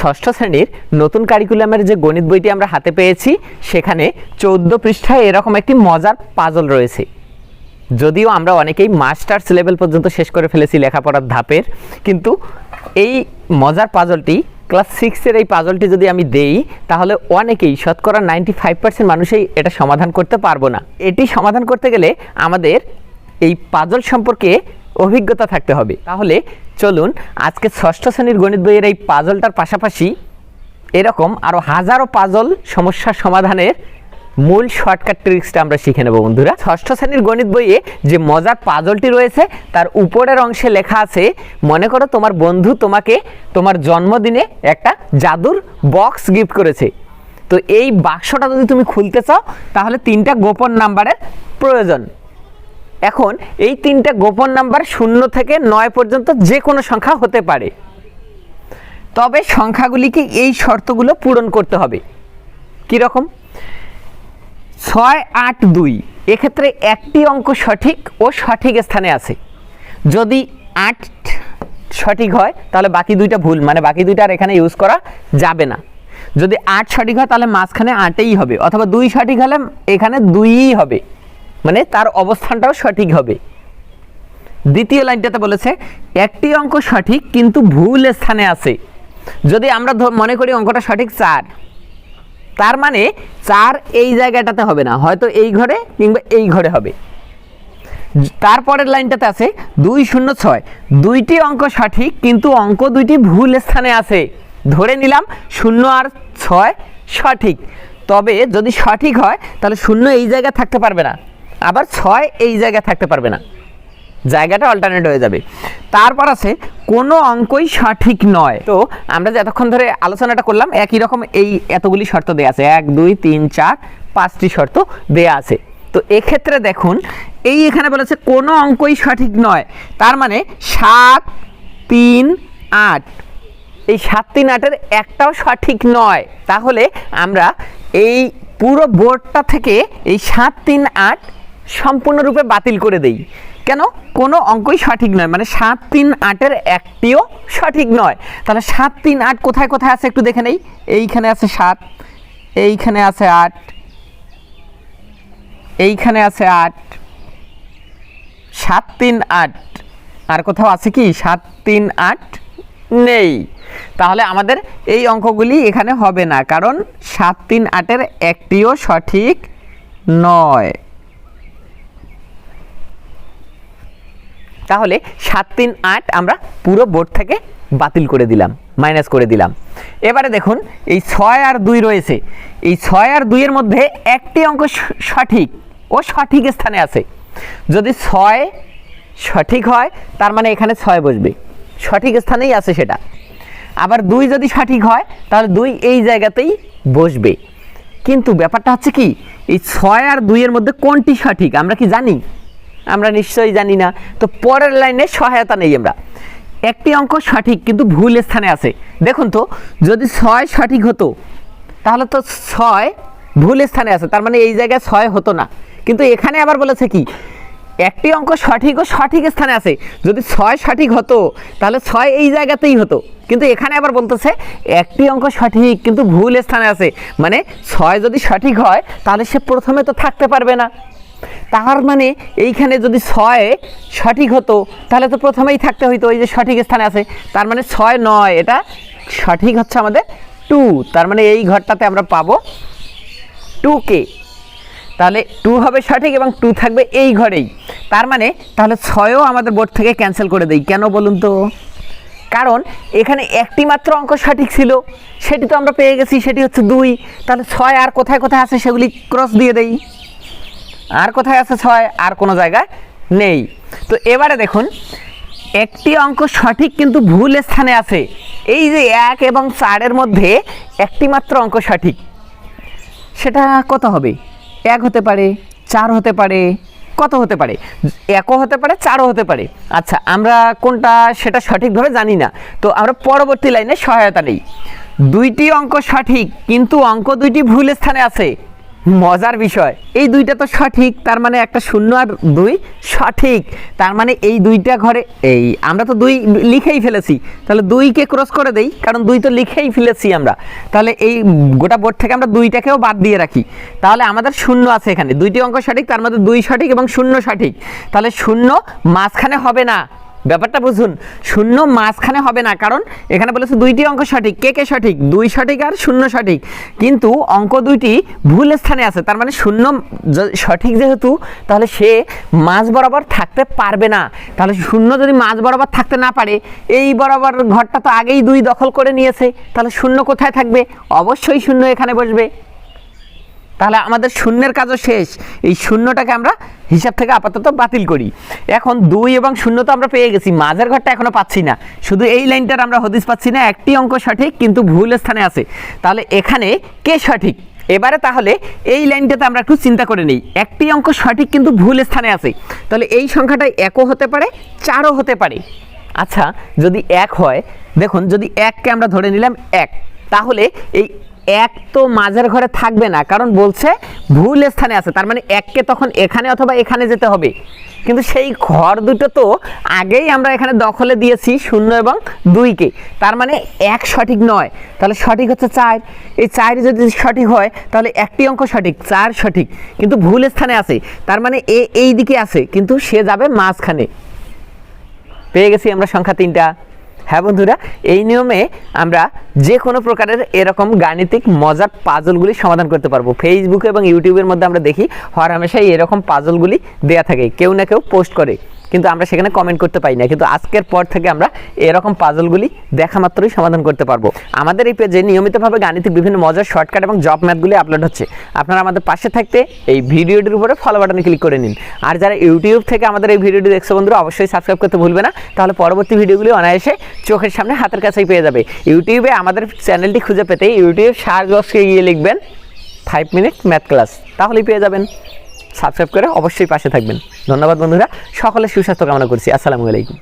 ষষ্ঠ শ্রেণির নতুন কারিকুলামের যে গণিত বইটি আমরা হাতে পেয়েছি, সেখানে চৌদ্দ পৃষ্ঠায় এরকম একটি মজার পাজল রয়েছে। যদিও আমরা অনেকেই মাস্টার্স লেভেল পর্যন্ত শেষ করে ফেলেছি লেখাপড়ার ধাপের, কিন্তু এই মজার পাজলটি ক্লাস সিক্সের এই পাজলটি যদি আমি দেই, তাহলে অনেকেই, শতকরা নাইনটি ফাইভ পার্সেন্ট মানুষই এটা সমাধান করতে পারব না। এটি সমাধান করতে গেলে আমাদের এই পাজল সম্পর্কে অভিজ্ঞতা থাকতে হবে। তাহলে চলুন, আজকে ষষ্ঠ শ্রেণির গণিত বইয়ের এই পাজলটার পাশাপাশি এরকম আরও হাজারো পাজল সমস্যা সমাধানের মূল শর্টকাট ট্রিক্সটা আমরা শিখে নেব বন্ধুরা। ষষ্ঠ শ্রেণির গণিত বইয়ে যে মজার পাজলটি রয়েছে, তার উপরের অংশে লেখা আছে, মনে করো তোমার বন্ধু তোমাকে তোমার জন্মদিনে একটা জাদুর বক্স গিফট করেছে। তো এই বাক্সটা যদি তুমি খুলতে চাও, তাহলে তিনটা গোপন নাম্বারের প্রয়োজন। এখন এই তিনটা গোপন নাম্বার শূন্য থেকে নয় পর্যন্ত যে কোনো সংখ্যা হতে পারে। তবে সংখ্যাগুলিকে এই শর্তগুলো পূরণ করতে হবে। কীরকম ছয়, আট, দুই। এক্ষেত্রে একটি অঙ্ক সঠিক ও সঠিক স্থানে আছে। যদি আট সঠিক হয়, তাহলে বাকি দুইটা ভুল মানে বাকি দুইটা আর এখানে ইউজ করা যাবে না। যদি আট সঠিক হয়, তাহলে মাঝখানে আটেই হবে, অথবা দুই সঠিক হলে এখানে দুইই হবে। মানে তার অবস্থানটাও সঠিক হবে। দ্বিতীয় লাইনটাতে বলেছে, একটি অঙ্ক সঠিক কিন্তু ভুল স্থানে আছে। যদি আমরা মনে করি অঙ্কটা সঠিক চার, তার মানে চার এই জায়গাটাতে হবে না, হয়তো এই ঘরে কিংবা এই ঘরে হবে। তারপরের লাইনটাতে আছে, দুই শূন্য ছয়, দুইটি অঙ্ক সঠিক কিন্তু অঙ্ক দুইটি ভুল স্থানে আছে। ধরে নিলাম, শূন্য আর ছয় সঠিক। তবে যদি সঠিক হয়, তাহলে শূন্য এই জায়গায় থাকতে পারবে না। আবার ছয় এই জায়গায় থাকতে পারবে না। জায়গাটা অল্টারনেট হয়ে যাবে। তারপর আছে, কোনো অঙ্কই সঠিক নয়। তো আমরা যে এতক্ষণ ধরে আলোচনাটা করলাম, একই রকম এই এতগুলি শর্ত দেওয়া আছে। এক, দুই, তিন, চার, পাঁচটি শর্ত দেয়া আছে। তো এক্ষেত্রে দেখুন, এই এখানে বলেছে কোনো অঙ্কই সঠিক নয়। তার মানে সাত, তিন, আট। এই সাত, তিন, আটের একটাও সঠিক নয়। তাহলে আমরা এই পুরো বোর্ডটা থেকে এই সাত, তিন, আট সম্পূর্ণরূপে বাতিল করে দেই। কেন? কোনো অঙ্কই সঠিক নয়। মানে সাত, তিন, আটের একটিও সঠিক নয়। তাহলে সাত, তিন, আট কোথায় কোথায় আছে একটু দেখে নেই? এইখানে আছে সাত, এইখানে আছে আট, এইখানে আছে আট। সাত, তিন, আট। আর কোথাও আছে কি? সাত, তিন, আট নেই। তাহলে আমাদের এই অঙ্কগুলি এখানে হবে না। কারণ সাত, তিন, আটের একটিও সঠিক নয়। তাহলে সাত তিন আট আমরা পুরো বোর্ড থেকে বাতিল করে দিলাম মাইনাস করে দিলাম। এবারে দেখুন, এই ছয় আর দুই রয়েছে। এই ছয় আর দুইয়ের মধ্যে একটি অঙ্ক সঠিক ও সঠিক স্থানে আছে। যদি ছয় সঠিক হয়, তার মানে এখানে ছয় বসবে। সঠিক স্থানেই আছে সেটা। আবার দুই যদি সঠিক হয়, তাহলে দুই এই জায়গাতেই বসবে। কিন্তু ব্যাপারটা হচ্ছে কি, এই ছয় আর দুইয়ের মধ্যে কোনটি সঠিক, আমরা কি জানি? আমরা নিশ্চয়ই জানি না। তো পরের লাইনে সহায়তা নেই আমরা। একটি অঙ্ক সঠিক কিন্তু ভুল স্থানে আছে। দেখুন তো, যদি ছয় সঠিক হতো, তাহলে তো ছয় ভুল স্থানে আছে। তার মানে এই জায়গায় ছয় হতো না। কিন্তু এখানে আবার বলেছে কি, একটি অঙ্ক সঠিক ও সঠিক স্থানে আছে। যদি ছয় সঠিক হতো, তাহলে ছয় এই জায়গাতেই হতো। কিন্তু এখানে আবার বলতেছে, একটি অঙ্ক সঠিক কিন্তু ভুল স্থানে আছে। মানে ছয় যদি সঠিক হয়, তাহলে সে প্রথমে তো থাকতে পারবে না। তার মানে এইখানে যদি ছয় সঠিক হতো, তাহলে তো প্রথমেই থাকতে হইতো, ওই যে সঠিক স্থানে আছে। তার মানে ছয় নয়, এটা সঠিক হচ্ছে আমাদের টু তার মানে এই ঘরটাতে আমরা পাবো টু কে তাহলে টু হবে সঠিক এবং টু থাকবে এই ঘরেই। তার মানে তাহলে ছয়ও আমাদের বোর্ড থেকে ক্যান্সেল করে দেই। কেন বলুন তো? কারণ এখানে একটি মাত্র অঙ্ক সঠিক ছিল, সেটি তো আমরা পেয়ে গেছি, সেটি হচ্ছে দুই। তাহলে ছয় আর কোথায় কোথায় আছে সেগুলি ক্রস দিয়ে দেই। আর কোথায় আছে ছয়? আর কোনো জায়গায় নেই। তো এবারে দেখুন, একটি অঙ্ক সঠিক কিন্তু ভুল স্থানে আছে। এই যে এক এবং চারের মধ্যে একটি মাত্র অঙ্ক সঠিক। সেটা কত হবে? এক হতে পারে, চার হতে পারে, কত হতে পারে? একও হতে পারে, চারও হতে পারে। আচ্ছা আমরা কোনটা সেটা সঠিকভাবে জানি না। তো আমরা পরবর্তী লাইনে সহায়তা নেই। দুইটি অঙ্ক সঠিক, কিন্তু অঙ্ক দুইটি ভুল স্থানে আছে। মজার বিষয়। এই দুইটা তো সঠিক, তার মানে একটা শূন্য আর দুই সঠিক। তার মানে এই দুইটা ঘরে, এই, আমরা তো দুই লিখেই ফেলেছি। তাহলে দুইকে ক্রস করে দেই, কারণ দুই তো লিখেই ফেলেছি আমরা। তাহলে এই গোটা বোর্ড থেকে আমরা দুইটাকেও বাদ দিয়ে রাখি। তাহলে আমাদের শূন্য আছে এখানে। দুইটি অঙ্ক সঠিক, তার মধ্যে দুই সঠিক এবং শূন্য সঠিক। তাহলে শূন্য মাঝখানে হবে না। ব্যাপারটা বুঝুন, শূন্য মাঝখানে হবে না, কারণ এখানে বলেছে দুইটি অঙ্ক সঠিক। কে কে সঠিক? দুই সঠিক আর শূন্য সঠিক। কিন্তু অঙ্ক দুইটি ভুল স্থানে আছে, তার মানে শূন্য সঠিক যেহেতু, তাহলে সে মাঝ বরাবর থাকতে পারবে না। তাহলে শূন্য যদি মাঝ বরাবর থাকতে না পারে, এই বরাবর ঘরটা তো আগেই দুই দখল করে নিয়েছে, তাহলে শূন্য কোথায় থাকবে? অবশ্যই শূন্য এখানে বসবে। তাহলে আমাদের শূন্যের কাজও শেষ। এই শূন্যটাকে আমরা হিসাব থেকে আপাতত বাতিল করি। এখন দুই এবং শূন্য তো আমরা পেয়ে গেছি, মাঝের ঘরটা এখনও পাচ্ছি না। শুধু এই লাইনটার আমরা হদিস পাচ্ছি না, একটি অঙ্ক সঠিক কিন্তু ভুল স্থানে আছে। তাহলে এখানে কে সঠিক? এবারে তাহলে এই লাইনটাতে আমরা একটু চিন্তা করে নিই। একটি অঙ্ক সঠিক কিন্তু ভুল স্থানে আছে। তাহলে এই সংখ্যাটা একও হতে পারে, চারও হতে পারে। আচ্ছা যদি এক হয়, দেখুন যদি এককে আমরা ধরে নিলাম এক, তাহলে এই এক তো মাঝের ঘরে থাকবে না, কারণ বলছে ভুল স্থানে আছে, তার মানে এককে তখন এখানে অথবা এখানে যেতে হবে। কিন্তু সেই ঘর দুটো তো আগেই আমরা এখানে দখলে দিয়েছি, শূন্য এবং দুইকে। তার মানে এক সঠিক নয়, তাহলে সঠিক হচ্ছে চার। এই চার যদি সঠিক হয়, তাহলে একটি অঙ্ক সঠিক, চার সঠিক। কিন্তু ভুল স্থানে আছে, তার মানে এ এই দিকে আছে, কিন্তু সে যাবে মাঝখানে। পেয়ে গেছি আমরা সংখ্যা তিনটা। হ্যাঁ বন্ধুরা, এই নিয়মে আমরা যে কোনো প্রকারের এরকম গাণিতিক মজার পাজলগুলি সমাধান করতে পারব। ফেসবুক এবং ইউটিউবের মধ্যে আমরা দেখি হর হামেশাই এরকম পাজলগুলি দেয়া থাকে। কেউ না কেউ পোস্ট করে। কিন্তু আমরা সেখানে কমেন্ট করতে পারি না। কিন্তু আজকের পর থেকে আমরা এরকম পাজলগুলি দেখা মাত্রই সমাধান করতে পারব। আমাদের এই পেজে নিয়মিতভাবে গাণিতিক বিভিন্ন মজার শর্টকাট এবং জব ম্যাথগুলি আপলোড হচ্ছে। আপনারা আমাদের পাশে থাকতে এই ভিডিওটির উপরে ফলো বাটনে ক্লিক করে নিন। আর যারা ইউটিউব থেকে আমাদের এই ভিডিওটি দেখছে বন্ধুরা, অবশ্যই সাবস্ক্রাইব করতে ভুলবে না। তাহলে পরবর্তী ভিডিওগুলি অনায়াসে চোখের সামনে হাতের কাছেই পেয়ে যাবে। ইউটিউবে আমাদের চ্যানেলটি খুঁজে পেতে ইউটিউব সার্চ বক্সে গিয়ে লিখবেন ফাইভ মিনিট ম্যাথ ক্লাস তাহলেই পেয়ে যাবেন। সাবস্ক্রাইব করে অবশ্যই পাশে থাকবেন। ধন্যবাদ বন্ধুরা। সকলের সুস্বাস্থ্য কামনা করছি। আসসালামু আলাইকুম।